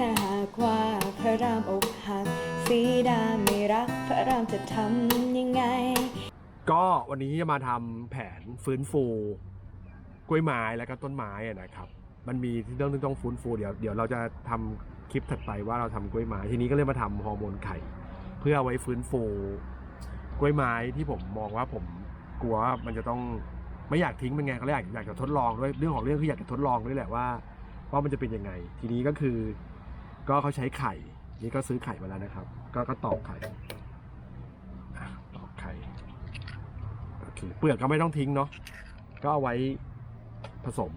ถ้าหากว่าพระรามอกหักสีดาไม่รัก พระรามจะทำยังไง ก็วันนี้จะมาทำแผนฟื้นฟู กล้วยไม้แล้วก็ต้นไม้อะนะครับ มันมีที่เรื่องที่ต้องฟื้นฟูเดี๋ยวเดี๋ยวเราจะทำคลิปถัดไปว่าเราทำกล้วยไม้ทีนี้ก็เลยมาทำฮอร์โมนไข่ เพื่อเอาไว้ฟื้นฟู กล้วยไม้ที่ผมมองว่าผมกลัวว่ามันจะต้องไม่อยากทิ้งมันไงก็เลยอยากอยากจะทดลองด้วยเรื่องของเรื่องคืออยากจะทดลองด้วยแหละว่าว่ามันจะเป็นยังไง ทีนี้ก็คือ ก็เขาใช้ไข่ นี่ก็ซื้อไข่มาแล้วนะครับ ก็ก็ตอกไข่ตอกไข่โอเคเปลือกก็ไม่ต้องทิ้งเนาะก็เอาไว้ผสม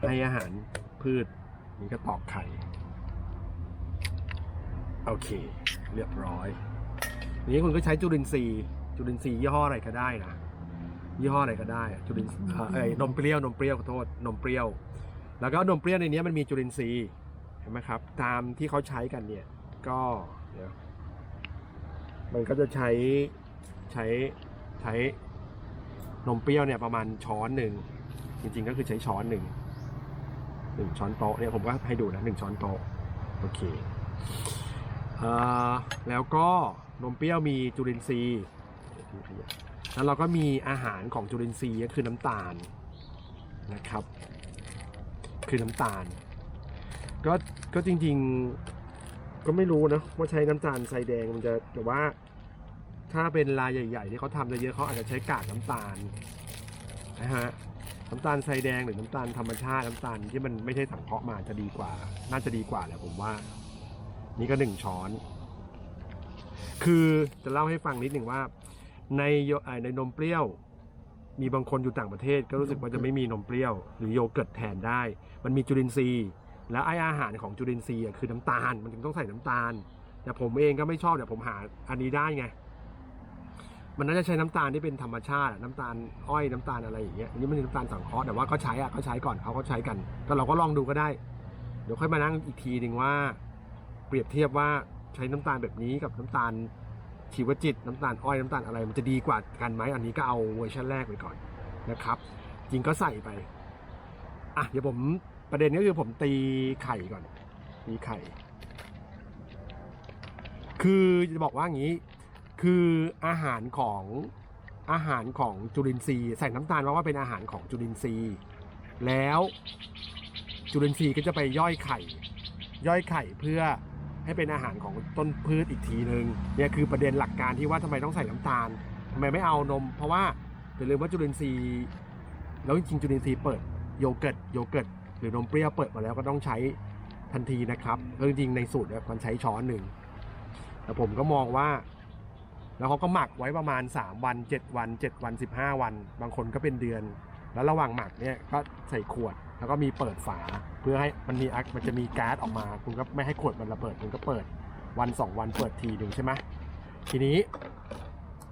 ให้อาหารพืชนี่ก็ตอกไข่ โอเค เรียบร้อยนี้คุณก็ใช้จุลินทรีย์ จุลินทรีย์ยี่ห้ออะไรก็ได้นะยี่ห้ออะไรก็ได้จุลินทรีย์เอ้ยนมเปรี้ยวนมเปรี้ยวขอโทษนมเปรี้ยว แล้วก็นมเปรี้ยวในนี้มันมีจุลินทรีย์ ห็นไหมครับตามที่เขาใช้กันเนี่ยก็เดี๋ยวมันก็จะใช้ใช้ใช้นมเปรี้ยวเนี่ยประมาณช้อนหนึ่งจริงๆก็คือใช้ช้อนหนึ่งหนึ่งช้อนโต๊ะเนี่ยผมก็ให้ดูนะหนึ่งช้อนโต๊ะโอเคอ่อแล้วก็นมเปรี้ยวมีจุลินทรีย์แล้วเราก็มีอาหารของจุลินทรีย์ก็คือน้ำตาลนะครับ คือน้ำตาล ก็ก็จริง ๆก็ไม่รู้นะว่าใช้น้ำตาลทรายแดงมันจะแต่ว่า ถ้าเป็นรายใหญ่ ๆ ที่เขาทำเยอะๆเขาอาจจะใช้กากน้ำตาลนะฮะน้ำตาลทรายแดงหรือน้ำตาลธรรมชาติน้ำตาลที่มันไม่ใช่สังเคราะห์มาจะดีกว่า น่าจะดีกว่าแหละผมว่า นี่ก็หนึ่งช้อน คือจะเล่าให้ฟังนิดหนึ่งว่า ในโยเอ่อในนมเปรี้ยว มีบางคนอยู่ต่างประเทศ ก็รู้สึกว่าจะไม่มีนมเปรี้ยว หรือโยเกิร์ตแทนได้ มันมีจุลินทรีย์ แล้วไออาหารของจุลินทรีย์คือน้ำตาล มันจึงต้องใส่น้ำตาล แต่ผมเองก็ไม่ชอบแต่ผมหาอันนี้ได้ไง มันน่าจะใช้น้ำตาลที่เป็นธรรมชาติน้ำตาลอ้อยน้ำตาลอะไรอย่างเงี้ยอันนี้มันเป็นน้ำตาลสังเคราะห์แต่ว่าก็ใช้อะก็ใช้ก่อนเขาก็ใช้กันก็เราก็ลองดูก็ได้ เดี๋ยวค่อยมานั่งอีกทีหนึ่งว่า เปรียบเทียบว่าใช้น้ำตาลแบบนี้กับน้ำตาลชีวจิต น้ำตาลอ้อยน้ำตาลอะไร มันจะดีกว่ากันไหมอันนี้ก็เอาเวอร์ชันแรกไปก่อนนะครับ จริงก็ใส่ไปอะเดี๋ยวผม ประเด็นก็คือผมตีไข่ก่อนตีไข่ คือจะบอกว่าอย่างนี้ คืออาหารของอาหารของจุลินทรีย์ใส่น้ำตาลเพราะว่าเป็นอาหารของจุลินทรีย์ แล้วจุลินทรีย์ก็จะไปย่อยไข่ ย่อยไข่เพื่อให้เป็นอาหารของต้นพืชอีกทีหนึ่งเนี่ยคือประเด็นหลักการที่ว่าทำไมต้องใส่น้ำตาลทำไมไม่เอานม เพราะว่าอย่าลืมว่าจุลินทรีย์แล้วจริงๆจุลินทรีย์เปิดโยเกิร์ตโยเกิร์ต หรือนมเปรี้ยวเปิดมาแล้วก็ต้องใช้ทันทีนะครับแล้วจริงๆในสูตรเนี่ยมันใช้ช้อนหนึ่งแต่ผมก็มองว่า แล้วเขาก็หมักไว้ประมาณ 3 วัน 7 วัน 7 วัน 15 วัน บางคนก็เป็นเดือน แล้วระหว่างหมักเนี่ยก็ใส่ขวดแล้วก็มีเปิดฝา เพื่อให้มันมีอักมันจะมีก๊าซออกมา คุณก็ไม่ให้ขวดมันระเบิดคุณก็เปิดวัน 2 วันเปิดทีหนึ่งใช่ไหมทีนี้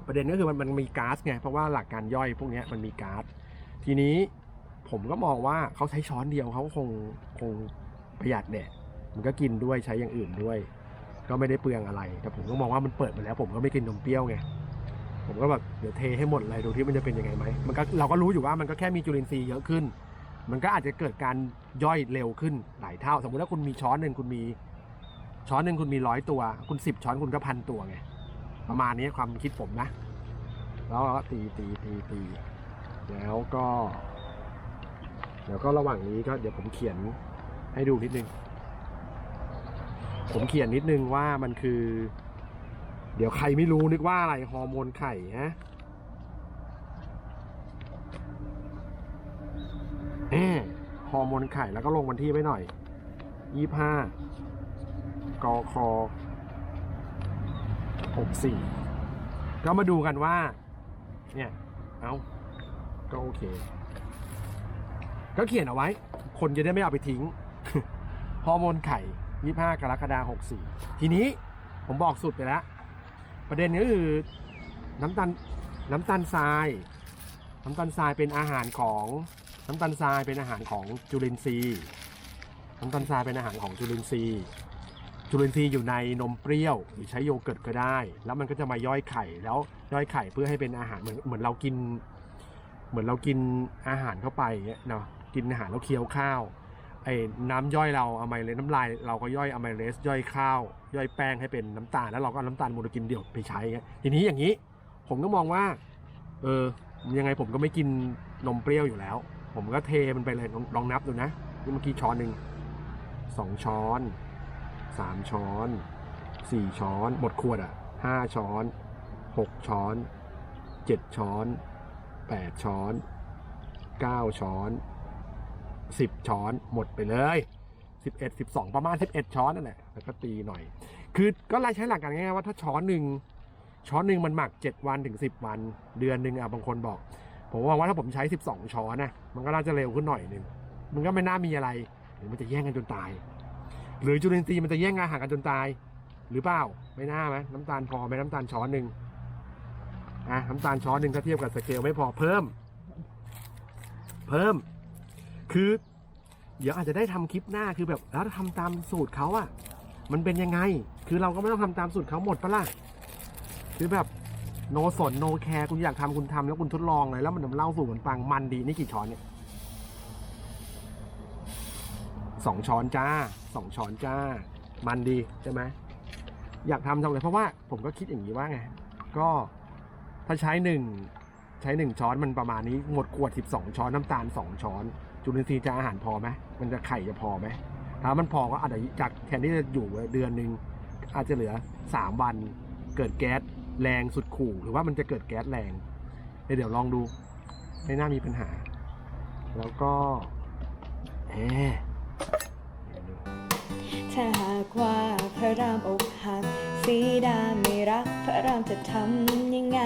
ประเด็นก็คือมันมันมีก๊าซไงเพราะว่าหลักการย่อยพวกนี้มันมีก๊าซทีนี้ ผมก็มองว่าเขาใช้ช้อนเดียวเขาคงคงประหยัดเนี่ยมันก็กินด้วยใช้อย่างอื่นด้วย ก็ไม่ได้เปลืองอะไร แต่ผมก็มองว่ามันเปิดมาแล้ว ผมก็ไม่กินนมเปรี้ยวไงผมก็แบบเดี๋ยวเทให้หมดเลยดูที่มันจะเป็นยังไงไหมมันก็เราก็รู้อยู่ว่ามันก็แค่มีจุลินทรีย์เยอะขึ้น มันก็อาจจะเกิดการย่อยเร็วขึ้นหลายเท่า สมมติถ้าคุณมีช้อนหนึ่งคุณมี ช้อนหนึ่งคุณมีร้อยตัว คุณสิบช้อนคุณก็พันตัวไงประมาณนี้ความคิดผมนะ แล้วก็ตีตีตีตีแล้วก็ แล้วก็ระหว่างนี้ก็เดี๋ยวผมเขียนให้ดูนิดนึง ผมเขียนนิดนึงว่ามันคือ เดี๋ยวใครไม่รู้นึกว่าอะไรฮอร์โมนไข่ฮะแอบฮอร์โมนไข่แล้วก็ลงวันที่ไว้หน่อยยี่ห้ากคหกสี่ก็มาดูกันว่า เนี่ย เอาก็โอเค ก็เขียนเอาไว้ คนจะได้ไม่เอาไปทิ้ง ฮอร์โมนไข่ 25 กรกฎาคม64 ทีนี้ผมบอกสุดไปแล้ว ประเด็นก็คือน้ำตาลน้ำตาลทราย น้ำตาลทรายเป็นอาหารของน้ำตาลทรายเป็นอาหารของจุลินทรีย์ น้ำตาลทรายเป็นอาหารของจุลินทรีย์ จุลินทรีย์อยู่ในนมเปรี้ยวหรือใช้โยเกิร์ตก็ได้ แล้วมันก็จะมาย่อยไข่แล้วย่อยไข่เพื่อให้เป็นอาหารเหมือนเหมือนเรากิน เหมือนเรากินอาหารเข้าไปเนาะ กินอาหารแล้วเคี้ยวข้าวไอ้น้ำย่อยเราอะไมเลสน้ำลายเราก็ย่อยอะไมเลสย่อยข้าว ย่อยแป้งให้เป็นน้ำตาลแล้วเราก็น้ำตาลโมโนกินเดี่ยวไปใช้ทีนี้อย่างนี้ผมก็มองว่า เออยังไงผมก็ไม่กินนมเปรี้ยวอยู่แล้ว ผมก็เทมันไปเลยลองลองนับดูนะนี่เมื่อกี้ช้อนหนึ่งสองช้อนสามช้อนสี่ช้อนหมดขวดอะห้าช้อนหกช้อนเจ็ดช้อนแปดช้อนเก้าช้อน สิบช้อนหมดไปเลยสิบเอ็ดสิบสองประมาณสิบเอ็ดช้อนนั่นแหละแล้วก็ตีหน่อย คือก็ไล่ใช้หลักการง่ายๆว่าถ้าช้อนหนึ่งช้อนหนึ่งมันหมัก 7 วันถึง 10 วัน เดือนหนึ่งอะบางคนบอก ผมว่าว่าถ้าผมใช้ 12 ช้อนนะมันก็น่าจะเร็วขึ้นหน่อยหนึ่งมันก็ไม่น่ามีอะไรหรือมันจะแย่งกันจนตาย หรือจุลินทรีย์มันจะแย่งอาหารกันจนตาย หรือเปล่าไม่น่าไหมน้ำตาลพอไหมน้ำตาลช้อนหนึ่งอะน้ำตาลช้อนหนึ่งถ้าเทียบกับสเกลไม่พอเพิ่ม เพิ่ม คือเดี๋ยวอาจจะได้ทำคลิปหน้าคือแบบแล้วทำตามสูตรเขาอะมันเป็นยังไง คือเราก็ไม่ต้องทำตามสูตรเขาหมดปะล่ะคือแบบโนสนโนแคร์คุณอยากทำคุณทำแล้วคุณทดลองเลยแล้วมันเล่าสู่กันฟังมันดีนี่กี่ช้อนเนี่ยสองช้อนจ้าสองช้อนจ้า มันดีใช่ไหมอยากทำทำเลยเพราะว่าผมก็คิดอย่างนี้ว่าไงก็ถ้าใช้หนึ่ง ใช้หนึ่งช้อนมันประมาณนี้หมดขวดสิบสองช้อนน้ำตาลสองช้อน จุลินทรีย์จะอาหารพอไหมมันจะไข่จะพอไหมถ้ามันพอก็อาจจะจากแทนที่จะอยู่เดือนหนึ่งอาจจะเหลือสามวัน เกิดแก๊สแรงสุดขู่หรือว่ามันจะเกิดแก๊สแรงเดี๋ยวลองดูไม่น่ามีปัญหา แล้วก็เอ๊ะเดี๋ยวดูถ้าหากว่าพระรามอกหักสีดาไม่รัก พระรามจะทำยังไง